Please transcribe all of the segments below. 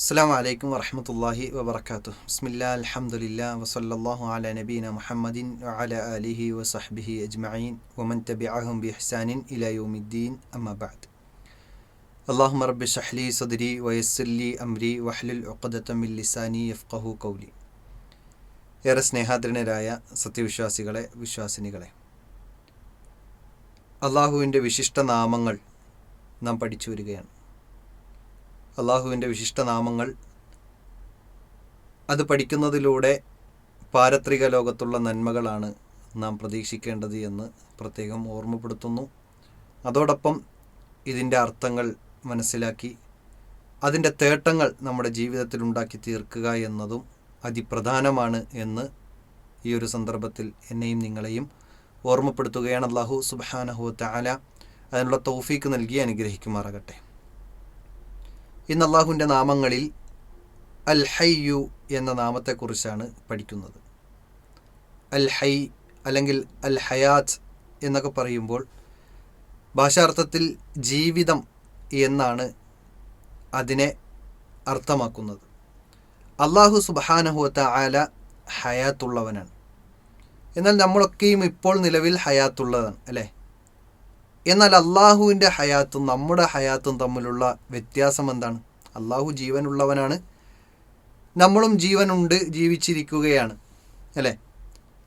അസ്സാം വലൈക്കും വറഹമത്തല്ലാഹി വബർക്കാത്തു ബിസ്മില്ലാ അൽഹംദുലില്ലാ വസല്ലാഹു അല നബീന മുഹമ്മദിൻ അല അലിഹി വസഹ്ബിഹി അജ്മീൻ വമൻ തബി അഹം ബി ഹസാനിൻ ഇലയുദ്ദീൻ അമ്മബാദ് അള്ളാഹു റബ്ബി ഷഹ്ലി സദരി വയസ്സല്ലി അമ്രി വഹ്ലുൽ മിൻ ലിസാനി യഫ്ഖഹു കൗലി ഏറെ സ്നേഹാദരനരായ സത്യവിശ്വാസികളെ വിശ്വാസിനികളെ. അള്ളാഹുവിന്റെ വിശിഷ്ട നാമങ്ങൾ നാം പഠിച്ചു വരികയാണ്. അള്ളാഹുവിന്റെ വിശിഷ്ടനാമങ്ങൾ അത് പഠിക്കുന്നതിലൂടെ പാരത്രിക ലോകത്തുള്ള നന്മകളാണ് നാം പ്രതീക്ഷിക്കേണ്ടത് എന്ന് പ്രത്യേകം ഓർമ്മപ്പെടുത്തുന്നു. അതോടൊപ്പം ഇതിന്റെ അർത്ഥങ്ങൾ മനസ്സിലാക്കി അതിന്റെ തേട്ടങ്ങൾ നമ്മുടെ ജീവിതത്തിൽ ഉണ്ടാക്കി തീർക്കുക എന്നതും അതിപ്രധാനമാണ് എന്ന് ഈ ഒരു സന്ദർഭത്തിൽ എന്നെയും നിങ്ങളെയും ഓർമ്മപ്പെടുത്തുകയാണ് അള്ളാഹു സുബാനഹു താല അതിനുള്ള തൗഫീക്ക് നൽകി അനുഗ്രഹിക്കുമാറാകട്ടെ. ഇന്ന് അള്ളാഹുവിന്റെ നാമങ്ങളിൽ അൽ ഹയ്യു എന്ന നാമത്തെക്കുറിച്ചാണ് പഠിക്കുന്നത്. അൽ ഹൈ അല്ലെങ്കിൽ അൽ ഹയാത്ത് എന്നൊക്കെ പറയുമ്പോൾ ഭാഷാർത്ഥത്തിൽ ജീവിതം എന്നാണ് അതിനെ അർത്ഥമാക്കുന്നത്. അള്ളാഹു സുബാനഹുവത്ത ആല ഹയാത്തുള്ളവനാണ്. എന്നാൽ നമ്മളൊക്കെയും ഇപ്പോൾ നിലവിൽ ഹയാത്തുള്ളതാണ് അല്ലേ? എന്നാൽ അള്ളാഹുവിന്റെ ഹയാത്തും നമ്മുടെ ഹയാത്തും തമ്മിലുള്ള വ്യത്യാസം എന്താണ്? അള്ളാഹു ജീവനുള്ളവനാണ്. നമ്മളും ജീവനുണ്ട് ജീവിച്ചിരിക്കുകയാണ്. അല്ലേ?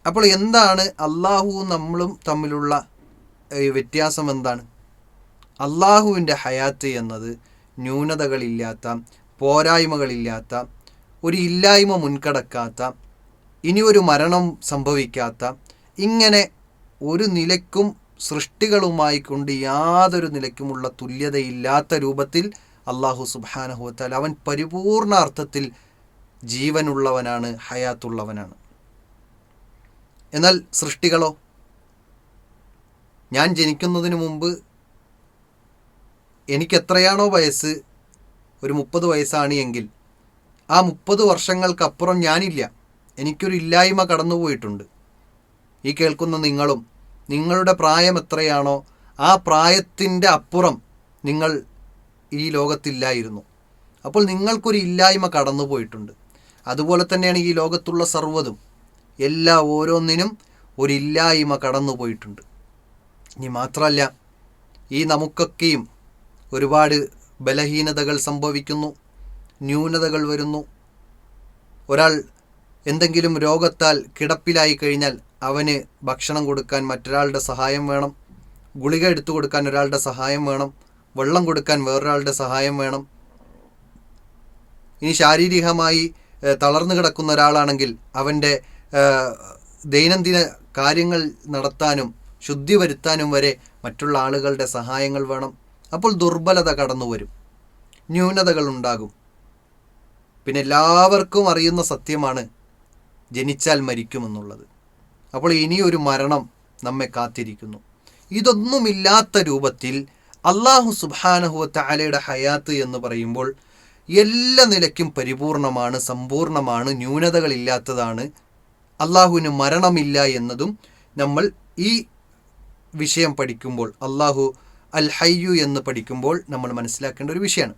അപ്പോൾ എന്താണ് അള്ളാഹുവും നമ്മളും തമ്മിലുള്ള വ്യത്യാസം എന്താണ്? അള്ളാഹുവിന്റെ ഹയാത്ത് എന്നത് ന്യൂനതകളില്ലാത്ത പോരായ്മകളില്ലാത്ത ഒരു ഇല്ലായ്മ മുൻകടക്കാത്ത ഇനി ഒരു മരണം സംഭവിക്കാത്ത ഇങ്ങനെ ഒരു നിലക്കും സൃഷ്ടികളുമായി കൊണ്ട് യാതൊരു നിലയ്ക്കുമുള്ള തുല്യതയില്ലാത്ത രൂപത്തിൽ അള്ളാഹു സുബാനഹുത്താൽ അവൻ പരിപൂർണ അർത്ഥത്തിൽ ജീവനുള്ളവനാണ് ഹയാത്തുള്ളവനാണ്. എന്നാൽ സൃഷ്ടികളോ? ഞാൻ ജനിക്കുന്നതിന് മുമ്പ് എനിക്കെത്രയാണോ വയസ്സ്? ഒരു മുപ്പത് വയസ്സാണ് എങ്കിൽ ആ മുപ്പത് വർഷങ്ങൾക്കപ്പുറം ഞാനില്ല. എനിക്കൊരു ഇല്ലായ്മ കടന്നുപോയിട്ടുണ്ട്. ഈ കേൾക്കുന്ന നിങ്ങളും നിങ്ങളുടെ പ്രായം എത്രയാണോ ആ പ്രായത്തിന്റെ അപ്പുറം നിങ്ങൾ ഈ ലോകത്തില്ലായിരുന്നു. അപ്പോൾ നിങ്ങൾക്കൊരു ഇല്ലായ്മ കടന്നുപോയിട്ടുണ്ട് അതുപോലെ തന്നെയാണ് ഈ ലോകത്തുള്ള സർവതും. എല്ലാ ഓരോന്നിനും ഒരില്ലായ്മ കടന്നു പോയിട്ടുണ്ട്. ഇനി മാത്രമല്ല ഈ നമുക്കൊക്കെയും ഒരുപാട് ബലഹീനതകൾ സംഭവിക്കുന്നു ന്യൂനതകൾ വരുന്നു. ഒരാൾ എന്തെങ്കിലും രോഗത്താൽ കിടപ്പിലായി കഴിഞ്ഞാൽ അവന് ഭക്ഷണം കൊടുക്കാൻ മറ്റൊരാളുടെ സഹായം വേണം. ഗുളിക എടുത്തു കൊടുക്കാൻ ഒരാളുടെ സഹായം വേണം. വെള്ളം കൊടുക്കാൻ വേറൊരാളുടെ സഹായം വേണം. ഇനി ശാരീരികമായി തളർന്നു കിടക്കുന്ന ഒരാളാണെങ്കിൽ അവന്റെ ദൈനംദിന കാര്യങ്ങൾ നടത്താനും ശുദ്ധി വരുത്താനും വരെ മറ്റുള്ള ആളുകളുടെ സഹായങ്ങൾ വേണം. അപ്പോൾ ദുർബലത കടന്നു വരും. ന്യൂനതകൾ ഉണ്ടാകും. പിന്നെ എല്ലാവർക്കും അറിയുന്ന സത്യമാണ് ജനിച്ചാൽ മരിക്കുമെന്നുള്ളത്. അപ്പോൾ ഇനിയൊരു മരണം നമ്മെ കാത്തിരിക്കുന്നു. ഇതൊന്നുമില്ലാത്ത രൂപത്തിൽ അള്ളാഹു സുബാനഹുവത്ത അലയുടെ ഹയാത്ത് എന്ന് പറയുമ്പോൾ എല്ലാ നിലയ്ക്കും പരിപൂർണമാണ് സമ്പൂർണമാണ് ന്യൂനതകളില്ലാത്തതാണ്. അള്ളാഹുവിന് മരണമില്ല എന്നതും നമ്മൾ ഈ വിഷയം പഠിക്കുമ്പോൾ അള്ളാഹു അൽ ഹയ്യു എന്ന് പഠിക്കുമ്പോൾ നമ്മൾ മനസ്സിലാക്കേണ്ട ഒരു വിഷയമാണ്.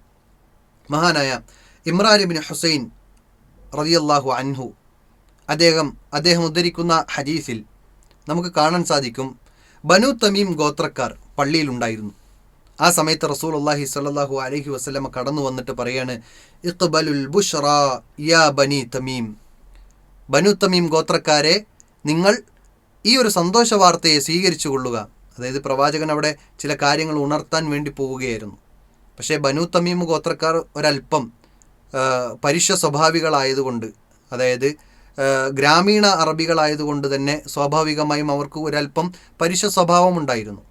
മഹാനായ ഇമ്രാൻ ഹുസൈൻ റതിയല്ലാഹു അൻഹു അദ്ദേഹം അദ്ദേഹം ഉദ്ധരിക്കുന്ന ഹദീസിൽ നമുക്ക് കാണാൻ സാധിക്കും. ബനു തമീം ഗോത്രക്കാർ പള്ളിയിലുണ്ടായിരുന്നു ആ സമയത്ത് റസൂൽ അള്ളാഹി സ്വല്ലല്ലാഹു അലഹി വസ്ലമ കടന്നു വന്നിട്ട് പറയാണ് ഇഖ്ബലുൽ ബുഷ്റ യാ ബനി തമീം. ബനു തമീം ഗോത്രക്കാരെ നിങ്ങൾ ഈ ഒരു സന്തോഷ വാർത്തയെ സ്വീകരിച്ചു കൊള്ളുക. അതായത് പ്രവാചകൻ അവിടെ ചില കാര്യങ്ങൾ ഉണർത്താൻ വേണ്ടി പോവുകയായിരുന്നു. പക്ഷേ ബനു തമീം ഗോത്രക്കാർ ഒരല്പം പരുഷ സ്വഭാവികളായതുകൊണ്ട് അതായത് ഗ്രാമീണ അറബികളായതുകൊണ്ട് തന്നെ സ്വാഭാവികമായും അവർക്ക് ഒരല്പം സ്വഭാവം ഉണ്ടായിരുന്നു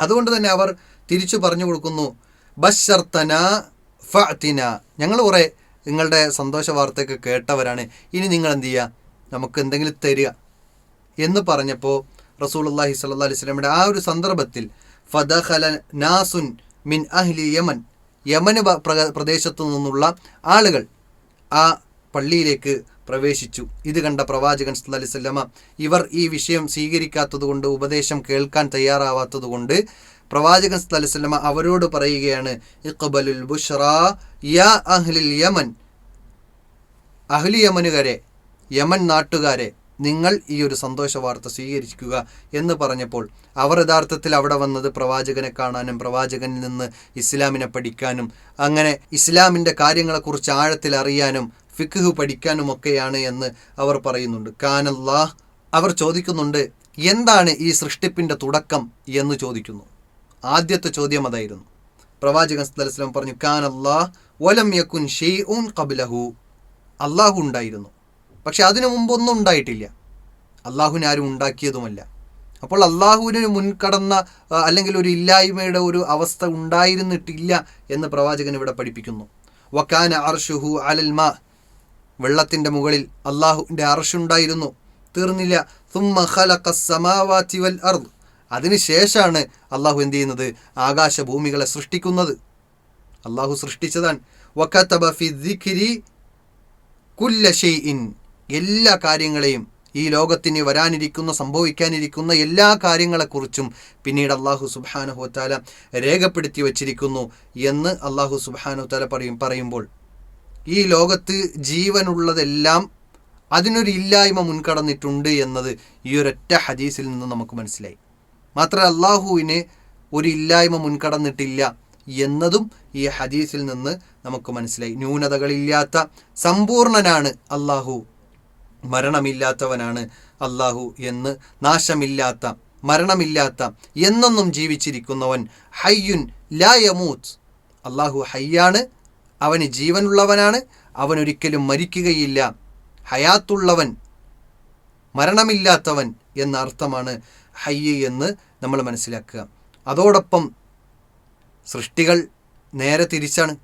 അതുകൊണ്ട് തന്നെ അവർ തിരിച്ചു പറഞ്ഞു കൊടുക്കുന്നു ബഷർത്തന ഫഅത്തിന ഞങ്ങൾ കുറേ നിങ്ങളുടെ സന്തോഷ വാർത്തയൊക്കെ കേട്ടവരാണ്. ഇനി നിങ്ങൾ എന്ത് ചെയ്യുക നമുക്ക് എന്തെങ്കിലും തരിക. എന്ന് പറഞ്ഞപ്പോൾ റസൂലുള്ളാഹി സ്വല്ലല്ലാഹി അലൈഹി സ്വലമിയുടെ ആ ഒരു സന്ദർഭത്തിൽ ഫദഹല നാസുൻ മിൻ അഹ്ലി യമൻ. യമന് പ്രദേശത്തു നിന്നുള്ള ആളുകൾ ആ പള്ളിയിലേക്ക് പ്രവേശിച്ചു. ഇത് കണ്ട പ്രവാചകൻ സല്ലല്ലാഹി ഇവർ ഈ വിഷയം സ്വീകരിക്കാത്തതുകൊണ്ട് ഉപദേശം കേൾക്കാൻ തയ്യാറാവാത്തതുകൊണ്ട് പ്രവാചകൻ സ്ഥലസല്ലമ അവരോട് പറയുകയാണ് ഇഖ്ബലുൽ ബുഷ്റ യാ അഹ്ലിൽ യമൻ. അഹ്ലി യമനുകാരെ യമൻ നാട്ടുകാരെ നിങ്ങൾ ഈ ഒരു സന്തോഷ വാർത്ത സ്വീകരിക്കുക എന്ന് പറഞ്ഞപ്പോൾ അവർ യഥാർത്ഥത്തിൽ അവിടെ വന്നത് പ്രവാചകനെ കാണാനും പ്രവാചകനിൽ നിന്ന് ഇസ്ലാമിനെ പഠിക്കാനും അങ്ങനെ ഇസ്ലാമിന്റെ കാര്യങ്ങളെക്കുറിച്ച് ആഴത്തിൽ അറിയാനും ഫിഖ് പഠിക്കാനുമൊക്കെയാണ് എന്ന് അവർ പറയുന്നുണ്ട്. കാനല്ലാഹ് അവർ ചോദിക്കുന്നുണ്ട് എന്താണ് ഈ സൃഷ്ടിപ്പിന്റെ തുടക്കം? എന്ന് ചോദിക്കുന്നു. ആദ്യത്തെ ചോദ്യം അതായിരുന്നു. പ്രവാചകൻ സ്ഥലസ്ലം പറഞ്ഞു കാനല്ലാഹ് വലം യക്കുൻ ഷെയ്ഉൻ കബിലഹു അള്ളാഹു ഉണ്ടായിരുന്നു. പക്ഷെ അതിനു മുമ്പൊന്നും ഉണ്ടായിട്ടില്ല. അള്ളാഹുവിനെ ആരും ഉണ്ടാക്കിയതുമല്ല. അപ്പോൾ അള്ളാഹുവിന് മുൻകടന്ന അല്ലെങ്കിൽ ഒരു ഇല്ലായ്മയുടെ ഒരു അവസ്ഥ ഉണ്ടായിരുന്നിട്ടില്ല എന്ന് പ്രവാചകൻ ഇവിടെ പഠിപ്പിക്കുന്നു. വക്കാന അർഷുഹു അലൽ മാ വെള്ളത്തിന്റെ മുകളിൽ അള്ളാഹുവിന്റെ അർഷുണ്ടായിരുന്നു തീർന്നില്ല. തുമ്മ ഖലഖ സമാവാതി വൽ അർദ് അതിനുശേഷമാണ് അള്ളാഹു എന്ത് ചെയ്യുന്നത്? ആകാശഭൂമികളെ സൃഷ്ടിക്കുന്നത്. അള്ളാഹു സൃഷ്ടിച്ചതാണ്. കുല്ല എല്ലാ കാര്യങ്ങളെയും ഈ ലോകത്തിന് വരാനിരിക്കുന്ന സംഭവിക്കാനിരിക്കുന്ന എല്ലാ കാര്യങ്ങളെക്കുറിച്ചും പിന്നീട് അള്ളാഹു താല രേഖപ്പെടുത്തി വച്ചിരിക്കുന്നു എന്ന് അള്ളാഹു താല പറയും പറയുമ്പോൾ ഈ ലോകത്ത് ജീവനുള്ളതെല്ലാം അതിനൊരു ഇല്ലായ്മ മുൻകടന്നിട്ടുണ്ട് എന്നത് ഈ ഒരൊറ്റ ഹദീസിൽ നിന്ന് നമുക്ക് മനസ്സിലായി. മാത്രമല്ല അള്ളാഹുവിന് ഒരു ഇല്ലായ്മ മുൻകടന്നിട്ടില്ല എന്നതും ഈ ഹദീസിൽ നിന്ന് നമുക്ക് മനസ്സിലായി. ന്യൂനതകളില്ലാത്ത സമ്പൂർണനാണ് അള്ളാഹു മരണമില്ലാത്തവനാണ് അള്ളാഹു എന്ന് നാശമില്ലാത്ത മരണമില്ലാത്ത എന്നൊന്നും ജീവിച്ചിരിക്കുന്നവൻ ഹയ്യുൻ ലാ യമൂത്ത്. അള്ളാഹു ഹയ്യാണ് അവന് ജീവനുള്ളവനാണ് അവൻ ഒരിക്കലും മരിക്കുകയില്ല. ഹയാത്തുള്ളവൻ മരണമില്ലാത്തവൻ എന്ന അർത്ഥമാണ് ഹയ്യ എന്ന് നമ്മൾ മനസ്സിലാക്കുക. അതോടൊപ്പം സൃഷ്ടികൾ നേരെ തിരിച്ചാണ്.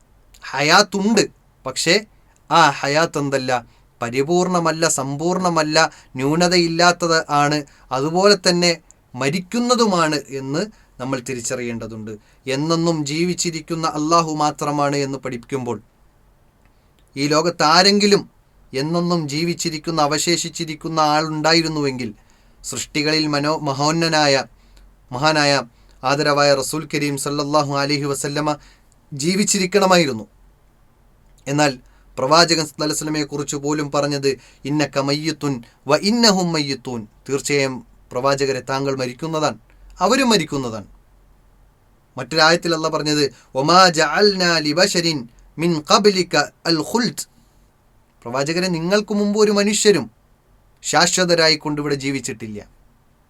ഹയാത്തുണ്ട് പക്ഷേ ആ ഹയാത്ത് എന്തല്ല? പരിപൂർണമല്ല സമ്പൂർണമല്ല ന്യൂനതയില്ലാത്തത് ആണ്. അതുപോലെ തന്നെ മരിക്കുന്നതുമാണ് എന്ന് നമ്മൾ തിരിച്ചറിയേണ്ടതുണ്ട്. എന്നെന്നും ജീവിച്ചിരിക്കുന്ന അള്ളാഹു മാത്രമാണ് എന്ന് പഠിപ്പിക്കുമ്പോൾ ഈ ലോകത്ത് ആരെങ്കിലും എന്നെന്നും ജീവിച്ചിരിക്കുന്ന അവശേഷിച്ചിരിക്കുന്ന ആളുണ്ടായിരുന്നുവെങ്കിൽ സൃഷ്ടികളിൽ മനോ മഹോന്നനായ മഹാനായ ആദരവായ റസൂൽ കരീം സല്ലാഹു അലൈഹി വസല്ലമ ജീവിച്ചിരിക്കണമായിരുന്നു. എന്നാൽ പ്രവാചകൻ സ്ഥലസ്ലമയെ കുറിച്ച് പോലും പറഞ്ഞത് ഇന്നക്ക മയ്യത്തുൻ വ ഇന്നഹും മയ്യത്തൂൻ. തീർച്ചയായും പ്രവാചകരെ താങ്കൾ മരിക്കുന്നതാണ്. അവരും മരിക്കുന്നതാണ്. മറ്റൊരായത്തിൽ അല്ല പറഞ്ഞത് ലിബശരിൻ മിൻ കബലിക്ക അൽ ഖുൽദ് പ്രവാചകരെ നിങ്ങൾക്ക് മുമ്പ് ഒരു മനുഷ്യരും ശാശ്വതരായി കൊണ്ടിവിടെ ജീവിച്ചിട്ടില്ല.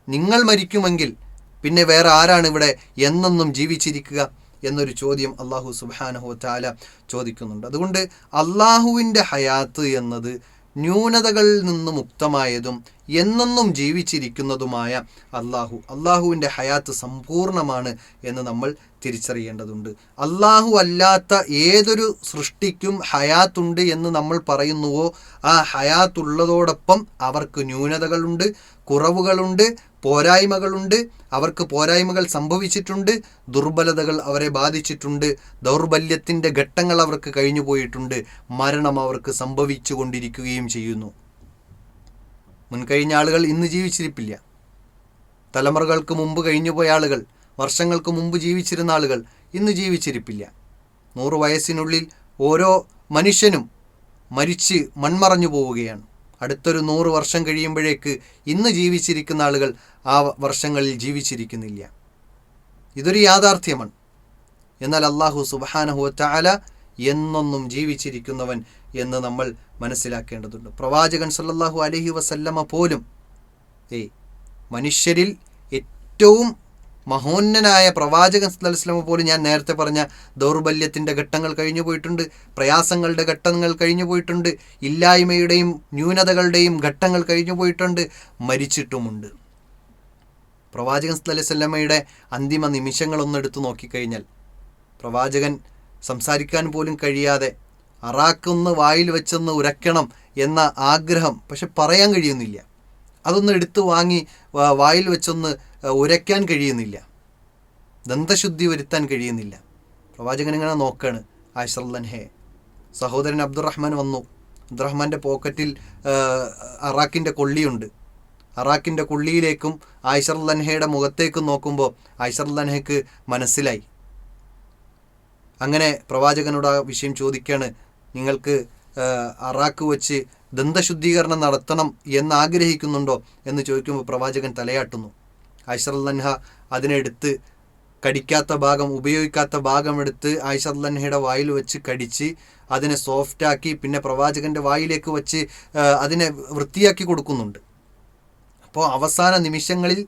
നിങ്ങൾ മരിക്കുമെങ്കിൽ പിന്നെ വേറെ ആരാണ് ഇവിടെ എന്നെന്നും ജീവിച്ചിരിക്കുക എന്നൊരു ചോദ്യം അള്ളാഹു സുബാനഹു താല ചോദിക്കുന്നുണ്ട്. അതുകൊണ്ട് അള്ളാഹുവിന്റെ ഹയാത്ത് എന്നത് ന്യൂനതകളിൽ നിന്ന് മുക്തമായതും എന്നെന്നും ജീവിച്ചിരിക്കുന്നതുമായ അള്ളാഹു അള്ളാഹുവിന്റെ ഹയാത്ത് സമ്പൂർണമാണ് എന്ന് നമ്മൾ തിരിച്ചറിയേണ്ടതുണ്ട്. അള്ളാഹു അല്ലാത്ത ഏതൊരു സൃഷ്ടിക്കും ഹയാത്തുണ്ട് എന്ന് നമ്മൾ പറയുന്നുവോ ആ ഹയാത്തുള്ളതോടൊപ്പം അവർക്ക് ന്യൂനതകളുണ്ട് കുറവുകളുണ്ട് പോരായ്മകളുണ്ട് അവർക്ക് പോരായ്മകൾ സംഭവിച്ചിട്ടുണ്ട് ദുർബലതകൾ അവരെ ബാധിച്ചിട്ടുണ്ട് ദൗർബല്യത്തിന്റെ ഘട്ടങ്ങൾ അവർക്ക് കഴിഞ്ഞു പോയിട്ടുണ്ട് മരണം അവർക്ക് സംഭവിച്ചു കൊണ്ടിരിക്കുകയും ചെയ്യുന്നു. മുൻകഴിഞ്ഞ ആളുകൾ ഇന്ന് ജീവിച്ചിരിപ്പില്ല. തലമുറകൾക്ക് മുമ്പ് കഴിഞ്ഞുപോയ ആളുകൾ വർഷങ്ങൾക്ക് മുമ്പ് ജീവിച്ചിരുന്ന ആളുകൾ ഇന്ന് ജീവിച്ചിരിപ്പില്ല. നൂറ് വയസ്സിനുള്ളിൽ ഓരോ മനുഷ്യനും മരിച്ച് മൺമറഞ്ഞു പോവുകയാണ്. അടുത്തൊരു നൂറ് വർഷം കഴിയുമ്പോഴേക്ക് ഇന്ന് ജീവിച്ചിരിക്കുന്ന ആളുകൾ ആ വർഷങ്ങളിൽ ജീവിച്ചിരിക്കുന്നില്ല. ഇതൊരു യാഥാർത്ഥ്യമാണ്. എന്നാൽ അള്ളാഹു സുബാനഹു എന്നൊന്നും ജീവിച്ചിരിക്കുന്നവൻ എന്ന് നമ്മൾ മനസ്സിലാക്കേണ്ടതുണ്ട്. പ്രവാചകൻ സല്ലാഹു അലഹി വസല്ലമ പോലും ഏയ് മനുഷ്യരിൽ ഏറ്റവും മഹോന്നനായ പ്രവാചകൻ സല്ലല്ലാഹു പോലും ഞാൻ നേരത്തെ പറഞ്ഞ ദൗർബല്യത്തിന്റെ ഘട്ടങ്ങൾ കഴിഞ്ഞു പോയിട്ടുണ്ട് പ്രയാസങ്ങളുടെ ഘട്ടങ്ങൾ കഴിഞ്ഞു പോയിട്ടുണ്ട് ഇല്ലായ്മയുടെയും ന്യൂനതകളുടെയും ഘട്ടങ്ങൾ കഴിഞ്ഞു പോയിട്ടുണ്ട് മരിച്ചിട്ടുമുണ്ട്. പ്രവാചകൻ സല്ലല്ലാഹു അന്തിമ നിമിഷങ്ങളൊന്നും എടുത്തു നോക്കിക്കഴിഞ്ഞാൽ പ്രവാചകൻ സംസാരിക്കാൻ പോലും കഴിയാതെ അറാക്കൊന്ന് വായിൽ വെച്ചൊന്ന് ഉരക്കണം എന്ന ആഗ്രഹം പക്ഷെ പറയാൻ കഴിയുന്നില്ല. അതൊന്ന് എടുത്തു വാങ്ങി വായിൽ വെച്ചൊന്ന് ഉരയ്ക്കാൻ കഴിയുന്നില്ല. ദന്തശുദ്ധി വരുത്താൻ കഴിയുന്നില്ല. പ്രവാചകൻ ഇങ്ങനെ നോക്കാണ്. ആശ്രല്ലൻഹെ സഹോദരൻ അബ്ദുറഹ്മാൻ വന്നു. അബ്ദുറഹ്മാന്റെ പോക്കറ്റിൽ അറാക്കിന്റെ കൊള്ളിയുണ്ട്. അറാക്കിന്റെ കൊള്ളിയിലേക്കും ആയിഷർലൻഹയുടെ മുഖത്തേക്കും നോക്കുമ്പോൾ ആയിഷർലൻഹയ്ക്ക് മനസ്സിലായി. അങ്ങനെ പ്രവാചകനോട് ആ വിഷയം ചോദിക്കുകയാണ് നിങ്ങൾക്ക് അറാക്ക് വെച്ച് ദന്തശുദ്ധീകരണം നടത്തണം എന്ന് ആഗ്രഹിക്കുന്നുണ്ടോ എന്ന് ചോദിക്കുമ്പോൾ പ്രവാചകൻ തലയാട്ടുന്നു. ആയിഷർലൻഹ അതിനെടുത്ത് കടിക്കാത്ത ഭാഗം ഉപയോഗിക്കാത്ത ഭാഗം എടുത്ത് ആയിഷർലൻഹയുടെ വായിൽ വെച്ച് കടിച്ച് അതിനെ സോഫ്റ്റാക്കി പിന്നെ പ്രവാചകന്റെ വായിലേക്ക് വെച്ച് അതിനെ വൃത്തിയാക്കി കൊടുക്കുന്നുണ്ട്. അപ്പോൾ അവസാന നിമിഷങ്ങളിൽ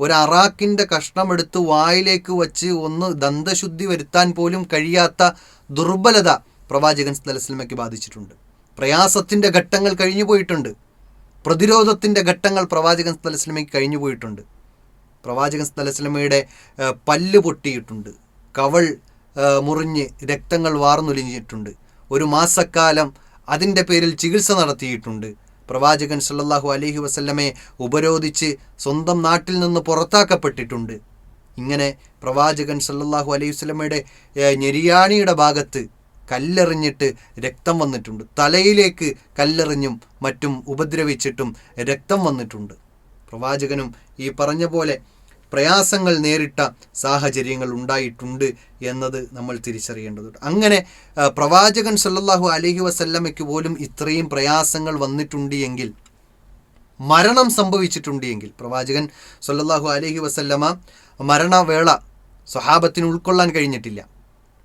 ഒരു അറാക്കിന്റെ കഷ്ണമെടുത്ത് വായിലേക്ക് വച്ച് ഒന്ന് ദന്തശുദ്ധി വരുത്താൻ പോലും കഴിയാത്ത ദുർബലത പ്രവാചകൻ സ്ഥലസ്ലമയ്ക്ക് ബാധിച്ചിട്ടുണ്ട്. പ്രയാസത്തിന്റെ ഘട്ടങ്ങൾ കഴിഞ്ഞു പോയിട്ടുണ്ട് പ്രതിരോധത്തിന്റെ ഘട്ടങ്ങൾ പ്രവാചകൻ സ്ഥലസ്ലമയ്ക്ക് കഴിഞ്ഞു പോയിട്ടുണ്ട് പ്രവാചകൻ സ്ഥലസ്ലമയുടെ പല്ല് പൊട്ടിയിട്ടുണ്ട്. കവൾ മുറിഞ്ഞ് രക്തങ്ങൾ വാർന്നൊലിഞ്ഞിട്ടുണ്ട്. ഒരു മാസക്കാലം അതിന്റെ പേരിൽ ചികിത്സ നടത്തിയിട്ടുണ്ട്. പ്രവാചകൻ സല്ലാഹു അലഹി വസല്ലമയെ ഉപരോധിച്ച് സ്വന്തം നാട്ടിൽ നിന്ന് പുറത്താക്കപ്പെട്ടിട്ടുണ്ട്. ഇങ്ങനെ പ്രവാചകൻ സല്ലാഹു അലൈഹി വസ്ലമയുടെ ഞെരിയാണിയുടെ ഭാഗത്ത് കല്ലെറിഞ്ഞിട്ട് രക്തം വന്നിട്ടുണ്ട്. തലയിലേക്ക് കല്ലെറിഞ്ഞും മറ്റും ഉപദ്രവിച്ചിട്ടും രക്തം വന്നിട്ടുണ്ട്. പ്രവാചകനും ഈ പറഞ്ഞ പോലെ പ്രയാസങ്ങൾ നേരിട്ട സാഹചര്യങ്ങൾ ഉണ്ടായിട്ടുണ്ട് എന്നത് നമ്മൾ തിരിച്ചറിയേണ്ടതുണ്ട്. അങ്ങനെ പ്രവാചകൻ സല്ലാഹു അലഹി വസല്ലമയ്ക്ക് പോലും ഇത്രയും പ്രയാസങ്ങൾ വന്നിട്ടുണ്ട് എങ്കിൽ മരണം സംഭവിച്ചിട്ടുണ്ട് എങ്കിൽ പ്രവാചകൻ സല്ലാഹു അലഹി വസല്ലമ മരണവേള സ്വഹാബത്തിന് ഉൾക്കൊള്ളാൻ കഴിഞ്ഞിട്ടില്ല.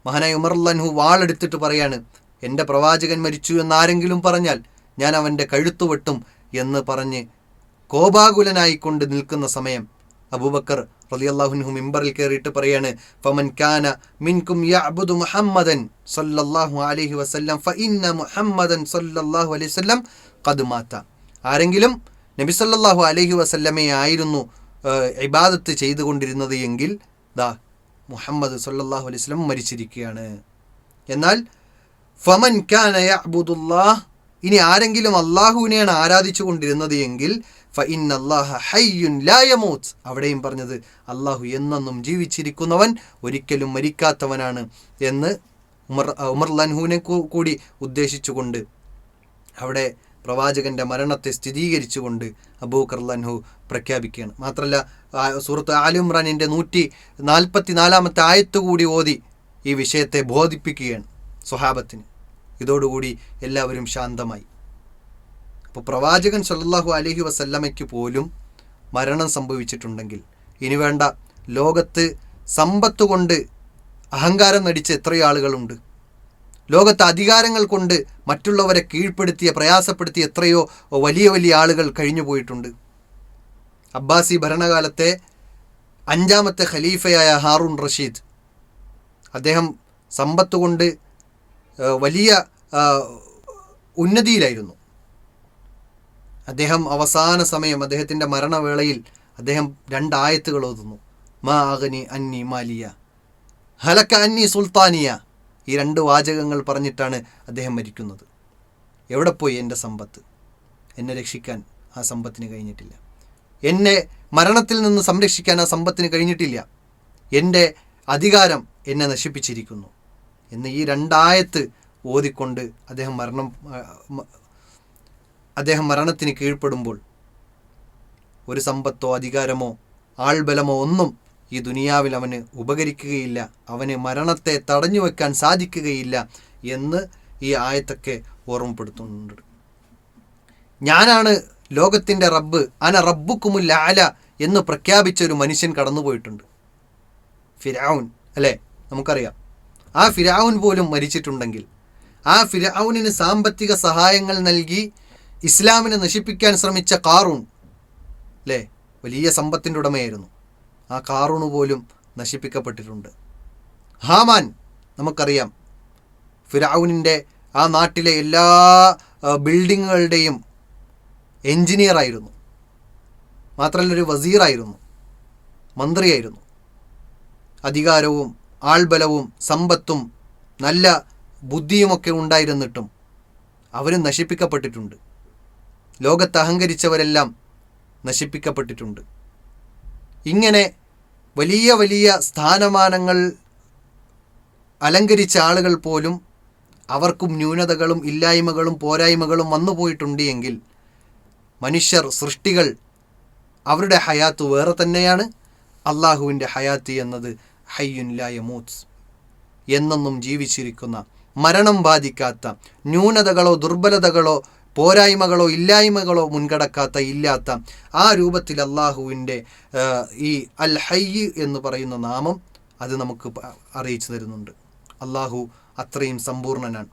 മഹാനായ ഉമർലാൻഹു വാളെടുത്തിട്ട് പറയാണ് എന്റെ പ്രവാചകൻ മരിച്ചു എന്നാരെങ്കിലും പറഞ്ഞാൽ ഞാൻ അവന്റെ കഴുത്തു വെട്ടും എന്ന് പറഞ്ഞ് കോപാകുലനായിക്കൊണ്ട് നിൽക്കുന്ന സമയം. അബൂബക്കർ റളിയല്ലാഹുൻഹു മിമ്പറിൽ കയറിയിട്ട് പറയാണ് ഫമൻ കാന മിൻകും യഅബുദു മുഹമ്മദൻ സല്ലല്ലാഹു അലൈഹി വസല്ലം ഫഇന്ന മുഹമ്മദൻ സല്ലല്ലാഹു അലൈഹി വസല്ലം ഖദ് മാത്ത ആരെങ്കിലും നബി സല്ലല്ലാഹു അലൈഹി വസല്ലമയെ ആയിരുന്നു ഇബാദത്ത് ചെയ്തുകൊണ്ടിരുന്നത് എങ്കിൽ ദാ മുഹമ്മദ് സല്ലല്ലാഹു അലൈഹി വസല്ലം മരിച്ചിരിക്കുകയാണ്. എന്നാൽ ഫമൻ കാന യഅബുദുല്ലാഹ് ഇനി ആരെങ്കിലും അള്ളാഹുവിനെയാണ് ആരാധിച്ചു കൊണ്ടിരുന്നത് എങ്കിൽ അവിടെയും പറഞ്ഞത് അള്ളാഹു എന്നെന്നും ജീവിച്ചിരിക്കുന്നവൻ ഒരിക്കലും മരിക്കാത്തവനാണ് എന്ന് ഉമർ ഉമർ ലൻഹുവിനെ കൂടി ഉദ്ദേശിച്ചുകൊണ്ട് അവിടെ പ്രവാചകന്റെ മരണത്തെ സ്ഥിരീകരിച്ചുകൊണ്ട് അബൂക്കർ ലൻഹു പ്രഖ്യാപിക്കുകയാണ്. മാത്രമല്ല സുഹൃത്ത് ആലിമ്രാനിന്റെ നൂറ്റി നാൽപ്പത്തി നാലാമത്തെ ആയത്ത് കൂടി ഓതി ഈ വിഷയത്തെ ബോധിപ്പിക്കുകയാണ് സ്വഹാബത്തിന്. ഇതോടുകൂടി എല്ലാവരും ശാന്തമായി. അപ്പോൾ പ്രവാചകൻ സല്ലാഹു അലഹി വസല്ലമയ്ക്ക് പോലും മരണം സംഭവിച്ചിട്ടുണ്ടെങ്കിൽ ഇനി വേണ്ട ലോകത്ത് സമ്പത്ത് കൊണ്ട് അഹങ്കാരം നടിച്ച എത്രയോ ആളുകളുണ്ട്. ലോകത്ത് അധികാരങ്ങൾ കൊണ്ട് മറ്റുള്ളവരെ കീഴ്പ്പെടുത്തിയ പ്രയാസപ്പെടുത്തിയ എത്രയോ വലിയ വലിയ ആളുകൾ കഴിഞ്ഞു പോയിട്ടുണ്ട്. അബ്ബാസി ഭരണകാലത്തെ അഞ്ചാമത്തെ ഖലീഫയായ ഹാറൂൺ റഷീദ് അദ്ദേഹം സമ്പത്ത് കൊണ്ട് വലിയ ഉന്നതിയിലായിരുന്നു. അദ്ദേഹം അവസാന സമയം അദ്ദേഹത്തിന്റെ മരണവേളയിൽ അദ്ദേഹം രണ്ടായത്തുകൾ ഓതുന്നു. മാ അഗ്നി അന്നി മാലിയ. ഹലക്ക അന്നി സുൽത്താനിയ. ഈ രണ്ട് വാചകങ്ങൾ പറഞ്ഞിട്ടാണ് അദ്ദേഹം മരിക്കുന്നത്. എവിടെ പോയി എന്റെ സമ്പത്ത്? എന്നെ രക്ഷിക്കാൻ ആ സമ്പത്തിന് കഴിഞ്ഞിട്ടില്ല. എന്നെ മരണത്തിൽ നിന്ന് സംരക്ഷിക്കാൻ ആ സമ്പത്തിന് കഴിഞ്ഞിട്ടില്ല. എന്റെ അധികാരം എന്നെ നശിപ്പിച്ചിരിക്കുന്നു. എന്ന് ഈ രണ്ടായത്ത് ഓതിക്കൊണ്ട് അദ്ദേഹം മരണം അദ്ദേഹം മരണത്തിന് കീഴ്പ്പെടുമ്പോൾ ഒരു സമ്പത്തോ അധികാരമോ ആൾബലമോ ഒന്നും ഈ ദുനിയാവിൽ അവന് ഉപകരിക്കുകയില്ല. അവന് മരണത്തെ തടഞ്ഞു വെക്കാൻ സാധിക്കുകയില്ല എന്ന് ഈ ആയത്തൊക്കെ ഓർമ്മപ്പെടുത്തുന്നുണ്ട്. ഞാനാണ് ലോകത്തിന്റെ റബ്ബ് അന റബ്ബുക്കുമു ആല എന്ന് പ്രഖ്യാപിച്ച ഒരു മനുഷ്യൻ കടന്നുപോയിട്ടുണ്ട്. ഫിരാവുൻ അല്ലേ? നമുക്കറിയാം. ആ ഫിരാവുൻ പോലും മരിച്ചിട്ടുണ്ടെങ്കിൽ ആ ഫിരാവുനിന് സാമ്പത്തിക സഹായങ്ങൾ നൽകി ഇസ്ലാമിനെ നശിപ്പിക്കാൻ ശ്രമിച്ച കാറൂൺ അല്ലേ വലിയ സമ്പത്തിന്റെ ഉടമയായിരുന്നു. ആ കാറൂണ് പോലും നശിപ്പിക്കപ്പെട്ടിട്ടുണ്ട്. ഹാമാൻ നമുക്കറിയാം. ഫിറാവുനിന്റെ ആ നാട്ടിലെ എല്ലാ ബിൽഡിങ്ങുകളുടെയും എൻജിനീയർ ആയിരുന്നു. മാത്രമല്ല ഒരു വസീറായിരുന്നു മന്ത്രിയായിരുന്നു. അധികാരവും ആൾബലവും സമ്പത്തും നല്ല ബുദ്ധിയുമൊക്കെ ഉണ്ടായിരുന്നിട്ടും അവരും നശിപ്പിക്കപ്പെട്ടിട്ടുണ്ട്. ലോകത്ത് അഹങ്കരിച്ചവരെല്ലാം നശിപ്പിക്കപ്പെട്ടിട്ടുണ്ട്. ഇങ്ങനെ വലിയ വലിയ സ്ഥാനമാനങ്ങൾ അലങ്കരിച്ച ആളുകൾ പോലും അവർക്കും ന്യൂനതകളും ഇല്ലായ്മകളും പോരായ്മകളും വന്നുപോയിട്ടുണ്ട് എങ്കിൽ മനുഷ്യർ സൃഷ്ടികൾ അവരുടെ ഹയാത്ത് വേറെ തന്നെയാണ്. അള്ളാഹുവിന്റെ ഹയാത്ത് എന്നത് ഹയ്യുൻ ലാ മൂത്ത്സ് എന്നെന്നും ജീവിച്ചിരിക്കുന്ന മരണം ബാധിക്കാത്ത ന്യൂനതകളോ ദുർബലതകളോ പോരായ്മകളോ ഇല്ലായ്മകളോ മുൻകടക്കാത്ത ഇല്ലാത്ത ആ രൂപത്തിൽ അള്ളാഹുവിന്റെ ഈ അൽ ഹയ്യ് എന്ന് പറയുന്ന നാമം അത് നമുക്ക് അറിയിച്ചു തരുന്നുണ്ട്. അള്ളാഹു അത്രയും സമ്പൂർണനാണ്.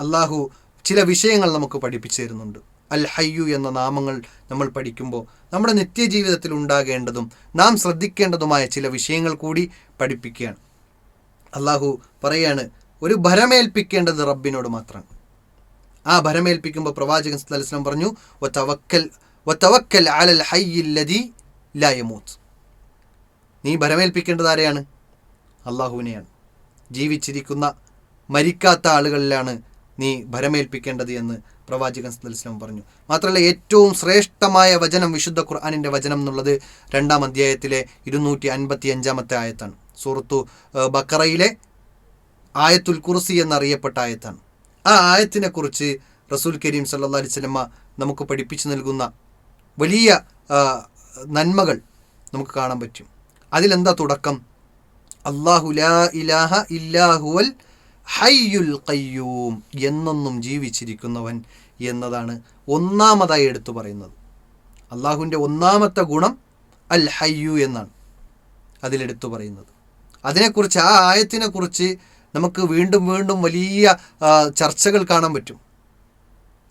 അള്ളാഹു ചില വിഷയങ്ങൾ നമുക്ക് പഠിപ്പിച്ചു തരുന്നുണ്ട്. അൽ ഹയ്യു എന്ന നാമങ്ങൾ നമ്മൾ പഠിക്കുമ്പോൾ നമ്മുടെ നിത്യജീവിതത്തിൽ ഉണ്ടാകേണ്ടതും നാം ശ്രദ്ധിക്കേണ്ടതുമായ ചില വിഷയങ്ങൾ കൂടി പഠിപ്പിക്കുകയാണ്. അള്ളാഹു പറയാണ് ഒരു ഭരമേൽപ്പിക്കേണ്ടത് റബ്ബിനോട് മാത്രമാണ് ആ ഭരമേൽപ്പിക്കുമ്പോൾ പ്രവാചകൻ സല്ലല്ലാഹു പറഞ്ഞു വതവക്കൽ വതവക്കൽ അലൽ ഹൈ ലാ യമൂത്ത്. നീ ഭരമേൽപ്പിക്കേണ്ടത് ആരെയാണ്? അള്ളാഹുവിനെയാണ് ജീവിച്ചിരിക്കുന്ന മരിക്കാത്ത ആളുകളിലാണ് നീ ഭരമേൽപ്പിക്കേണ്ടത് എന്ന് പ്രവാചകൻ സല്ലല്ലാഹു പറഞ്ഞു. മാത്രമല്ല ഏറ്റവും ശ്രേഷ്ഠമായ വചനം വിശുദ്ധ ഖുർആാനിന്റെ വചനം എന്നുള്ളത് രണ്ടാം അധ്യായത്തിലെ ഇരുന്നൂറ്റി അൻപത്തി അഞ്ചാമത്തെ ആയത്താണ്. സൂറത്തു ബക്കറയിലെ ആയത്തുൽ കുർസി എന്നറിയപ്പെട്ട ആയത്താണ്. ആ ആയത്തിനെ കുറിച്ച് റസൂൽ കരീം സല്ലാ അലൈഹി വസല്ലമ നമുക്ക് പഠിപ്പിച്ചു നൽകുന്ന വലിയ നന്മകൾ നമുക്ക് കാണാൻ പറ്റും. അതിലെന്താ തുടക്കം? അള്ളാഹു ലാ ഇലാഹ ഹയ്യുൽ ഖയ്യൂം എന്നൊന്നും ജീവിച്ചിരിക്കുന്നവൻ എന്നതാണ് ഒന്നാമതായി എടുത്തു പറയുന്നത്. അള്ളാഹുവിന്റെ ഒന്നാമത്തെ ഗുണം അൽ ഹയ്യു എന്നാണ് അതിലെടുത്തു പറയുന്നത്. അതിനെക്കുറിച്ച് ആ ആയത്തിനെക്കുറിച്ച് നമുക്ക് വീണ്ടും വീണ്ടും വലിയ ചർച്ചകൾ കാണാൻ പറ്റും.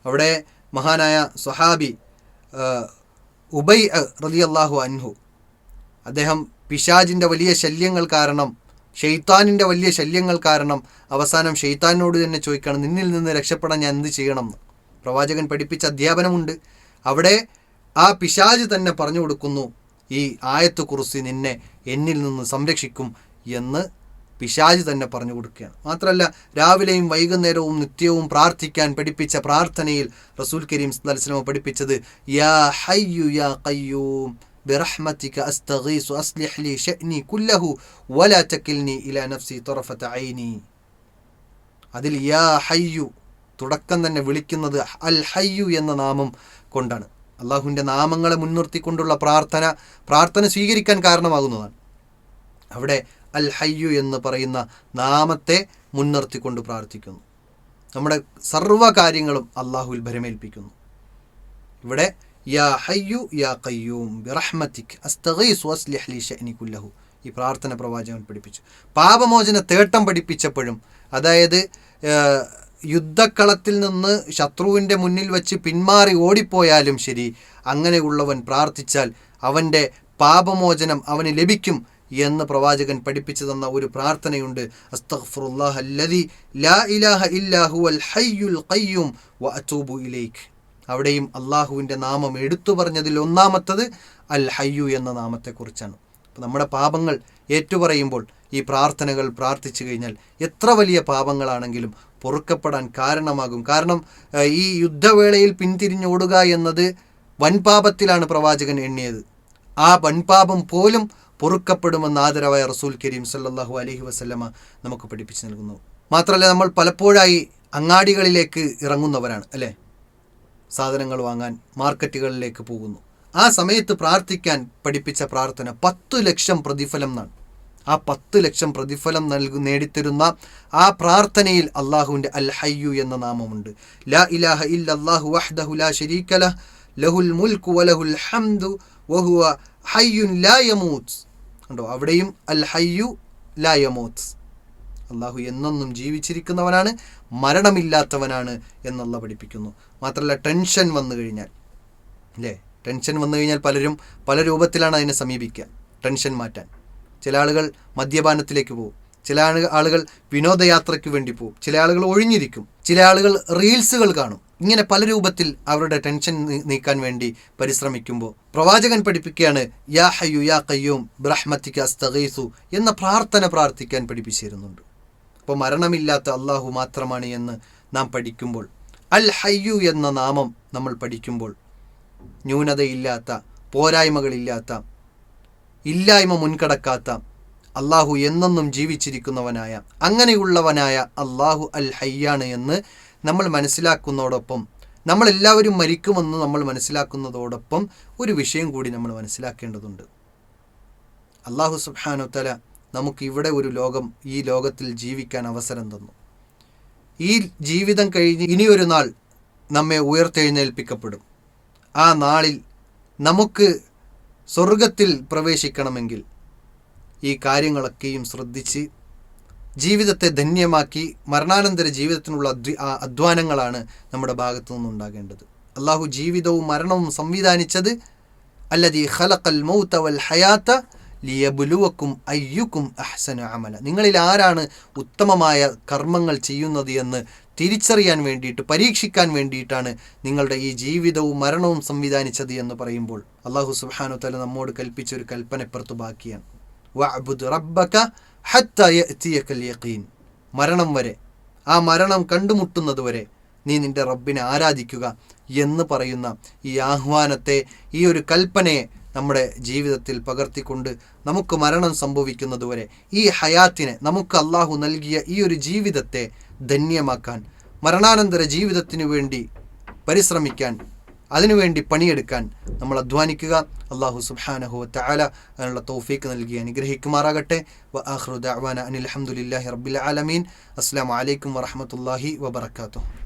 അവിടെ മഹാനായ സ്വഹാബി ഉബൈ റലി അള്ളാഹു അൻഹു അദ്ദേഹം പിശാജിന്റെ വലിയ ശല്യങ്ങൾ കാരണം ഷെയ്ത്താനിന്റെ വലിയ ശല്യങ്ങൾ കാരണം അവസാനം ഷെയ്ത്താനോട് തന്നെ ചോദിക്കണം നിന്നിൽ നിന്ന് രക്ഷപ്പെടാൻ ഞാൻ എന്ത് ചെയ്യണം? എന്ന്. പ്രവാചകൻ പഠിപ്പിച്ച അധ്യാപനമുണ്ട്. അവിടെ ആ പിശാജ് തന്നെ പറഞ്ഞു കൊടുക്കുന്നു ഈ ആയത്ത് കുറിച്ച് നിന്നെ എന്നിൽ നിന്ന് സംരക്ഷിക്കും എന്ന് പിശാജ് തന്നെ പറഞ്ഞു കൊടുക്കുകയാണ് മാത്രമല്ല രാവിലെയും വൈകുന്നേരവും നിത്യവും പ്രാർത്ഥിക്കാൻ പഠിപ്പിച്ച പ്രാർത്ഥനയിൽ റസൂൽ കരീം സല്ലല്ലാഹു അലൈഹി വസല്ലം പഠിപ്പിച്ചത് യാ ഹയ്യു യാ ഖയ്യൂം برحمتك أستغيث أصلح لي شأني كله ولا تكلني إلى نفسي طرفة عيني അതിൽ യാ ഹയ്യു തുടക്കം തന്നെ വിളിക്കുന്നത് അൽ ഹയ്യു എന്ന നാമം കൊണ്ടാണ് അള്ളാഹുവിൻ്റെ നാമങ്ങളെ മുൻനിർത്തിക്കൊണ്ടുള്ള പ്രാർത്ഥന പ്രാർത്ഥന സ്വീകരിക്കാൻ കാരണമാകുന്നതാണ് അവിടെ അൽ ഹയ്യു എന്ന് പറയുന്ന നാമത്തെ മുൻനിർത്തിക്കൊണ്ട് പ്രാർത്ഥിക്കുന്നു. നമ്മുടെ സർവ കാര്യങ്ങളും അള്ളാഹുവിൽ ഭരമേൽപ്പിക്കുന്നു. ഇവിടെ യാ ഹയ്യു യാ കയ്യൂം കുല്ലഹു. ഈ പ്രാർത്ഥന പ്രവാചകൻ പഠിപ്പിച്ചു. പാപമോചന തേട്ടം പഠിപ്പിച്ചപ്പോഴും അതായത് യുദ്ധക്കളത്തിൽ നിന്ന് ശത്രുവിന്റെ മുന്നിൽ വച്ച് പിന്മാറി ഓടിപ്പോയാലും ശരി അങ്ങനെയുള്ളവൻ പ്രാർത്ഥിച്ചാൽ അവന്റെ പാപമോചനം അവന് ലഭിക്കും എന്ന് പ്രവാചകൻ പഠിപ്പിച്ചു തന്ന ഒരു പ്രാർത്ഥനയുണ്ട്. അവിടെയും അള്ളാഹുവിന്റെ നാമം എടുത്തു പറഞ്ഞതിൽ ഒന്നാമത്തത് അൽ ഹയ്യു എന്ന നാമത്തെക്കുറിച്ചാണ്. അപ്പം നമ്മുടെ പാപങ്ങൾ ഏറ്റുപറയുമ്പോൾ ഈ പ്രാർത്ഥനകൾ പ്രാർത്ഥിച്ചു കഴിഞ്ഞാൽ എത്ര വലിയ പാപങ്ങളാണെങ്കിലും പൊറുക്കപ്പെടാൻ കാരണമാകും. കാരണം ഈ യുദ്ധവേളയിൽ പിന്തിരിഞ്ഞോടുക എന്നത് വൻപാപത്തിലാണ് പ്രവാചകൻ എണ്ണിയത്. ആ വൻപാപം പോലും പൊറുക്കപ്പെടുമെന്ന് ആദരവായ റസൂൽ കരീം സല്ലാഹു അലഹി വസ്ലമ നമുക്ക് പഠിപ്പിച്ചു നൽകുന്നു. മാത്രമല്ല നമ്മൾ പലപ്പോഴായി അങ്ങാടികളിലേക്ക് ഇറങ്ങുന്നവരാണ് അല്ലേ? സാധനങ്ങൾ വാങ്ങാൻ മാർക്കറ്റുകളിലേക്ക് പോകുന്നു. ആ സമയത്ത് പ്രാർത്ഥിക്കാൻ പഠിപ്പിച്ച പ്രാർത്ഥന പത്തു ലക്ഷം പ്രതിഫലം എന്നാണ്. ആ പത്ത് ലക്ഷം പ്രതിഫലം നൽകു നേടിത്തരുന്ന ആ പ്രാർത്ഥനയിൽ അള്ളാഹുവിന്റെ അൽ ഹയ്യു എന്ന നാമമുണ്ട്. ലാ ഇലാഹ ഇല്ലല്ലാഹു വഹ്ദഹു ലാ ഷരീക്കല ലഹ് ലഹുൽ മുൽക്കു വലഹുൽ ഹംദു വഹുവ ഹയ്യുൻ ലാ യമൂത്ത്. കണ്ടോ? അവിടെയും അൽ ഹയ്യു ലാ യമൂത്ത്. അള്ളാഹു എന്നെന്നും ജീവിച്ചിരിക്കുന്നവനാണ് മരണമില്ലാത്തവനാണ് എന്നുള്ള പഠിപ്പിക്കുന്നു. മാത്രമല്ല ടെൻഷൻ വന്നു കഴിഞ്ഞാൽ. അല്ലേ ടെൻഷൻ വന്നു കഴിഞ്ഞാൽ പലരും പല രൂപത്തിലാണ് അതിനെ സമീപിക്കുക. ടെൻഷൻ മാറ്റാൻ. ചില ആളുകൾ മദ്യപാനത്തിലേക്ക് പോകും. ചില ആളുകൾ വിനോദയാത്രയ്ക്ക് വേണ്ടി പോകും ചില ആളുകൾ ഒഴിഞ്ഞിരിക്കും. ചില ആളുകൾ റീൽസുകൾ കാണും. ഇങ്ങനെ പല രൂപത്തിൽ അവരുടെ ടെൻഷൻ നീക്കാൻ വേണ്ടി പരിശ്രമിക്കുമ്പോൾ പ്രവാചകൻ പഠിപ്പിക്കുകയാണ് യാ ഹയ്യു യാ കയ്യൂം ബ്രഹ്മത്തിക്ക് അസ്തഗീസു എന്ന പ്രാർത്ഥന പ്രാർത്ഥിക്കാൻ പഠിപ്പിച്ചിരുന്നുണ്ട്. അപ്പോൾ മരണമില്ലാത്ത അള്ളാഹു മാത്രമാണ് എന്ന് നാം പഠിക്കുമ്പോൾ അൽ ഹയ്യു എന്ന നാമം നമ്മൾ പഠിക്കുമ്പോൾ ന്യൂനതയില്ലാത്ത പോരായ്മകളില്ലാത്ത ഇല്ലായ്മ മുൻകടക്കാത്ത അള്ളാഹു എന്നെന്നും ജീവിച്ചിരിക്കുന്നവനായ അങ്ങനെയുള്ളവനായ അള്ളാഹു അൽ ഹയ്യാണ് എന്ന് നമ്മൾ മനസ്സിലാക്കുന്നതോടൊപ്പം നമ്മളെല്ലാവരും മരിക്കുമെന്ന് നമ്മൾ മനസ്സിലാക്കുന്നതോടൊപ്പം ഒരു വിഷയം കൂടി നമ്മൾ മനസ്സിലാക്കേണ്ടതുണ്ട്. അള്ളാഹു സുബാനുത്തല തല നമുക്ക് ഇവിടെ ഒരു ലോകം ഈ ലോകത്തിൽ ജീവിക്കാൻ അവസരം തന്നു. ഈ ജീവിതം കഴിഞ്ഞ് ഇനിയൊരു നാൾ നമ്മെ ഉയർത്തെഴുന്നേൽപ്പിക്കപ്പെടും. ആ നാളിൽ നമുക്ക് സ്വർഗത്തിൽ പ്രവേശിക്കണമെങ്കിൽ ഈ കാര്യങ്ങളൊക്കെയും ശ്രദ്ധിച്ച് ജീവിതത്തെ ധന്യമാക്കി മരണാനന്തര ജീവിതത്തിനുള്ള അധ്വ- അധ്വാനങ്ങളാണ് നമ്മുടെ ഭാഗത്തു നിന്നുണ്ടാകേണ്ടത്. അള്ളാഹു ജീവിതവും മരണവും സംവിധാനിച്ചത് അല്ലതി ഖലഖൽ മൗത വൽ ഹയാത്ത ലിയബുലുവക്കും അയ്യുക്കും അഹ്സന അമല. നിങ്ങളിൽ ആരാണ് ഉത്തമമായ കർമ്മങ്ങൾ ചെയ്യുന്നത് എന്ന് തിരിച്ചറിയാൻ വേണ്ടിയിട്ട് പരീക്ഷിക്കാൻ വേണ്ടിയിട്ടാണ് നിങ്ങളുടെ ഈ ജീവിതവും മരണവും സംവിധാനിച്ചത് എന്ന് പറയുമ്പോൾ അള്ളാഹു സുബാനോ തല നമ്മോട് കൽപ്പിച്ചൊരു കൽപ്പനപ്പുറത്ത് ബാക്കിയാണ് വഅ്ബുദ് റബ്ബക യഖീൻ മരണം വരെ. ആ മരണം കണ്ടുമുട്ടുന്നത് വരെ നീ നിന്റെ റബ്ബിനെ ആരാധിക്കുക എന്ന് പറയുന്ന ഈ ആഹ്വാനത്തെ ഈ ഒരു കൽപ്പനയെ നമ്മുടെ ജീവിതത്തിൽ പകർത്തിക്കൊണ്ട് നമുക്ക് മരണം സംഭവിക്കുന്നതുവരെ ഈ ഹയാത്തിനെ നമുക്ക് അള്ളാഹു നൽകിയ ഈ ഒരു ജീവിതത്തെ ധന്യമാക്കാൻ മരണാനന്തര ജീവിതത്തിനു വേണ്ടി പരിശ്രമിക്കാൻ അതിനുവേണ്ടി പണിയെടുക്കാൻ നമ്മൾ അധ്വാനിക്കുക. അള്ളാഹു സുബ്ഹാനഹു തആല അതിനുള്ള തൗഫീക്ക് നൽകി അനുഗ്രഹിക്കുമാറാകട്ടെ. വ ആഖിറു ദഅവാന അനിൽ ഹംദുലില്ലാഹി റബ്ബിൽ ആലമീൻ. അസ്സലാമു അലൈക്കും വറഹ്മത്തുള്ളാഹി വബറകാതുഹു.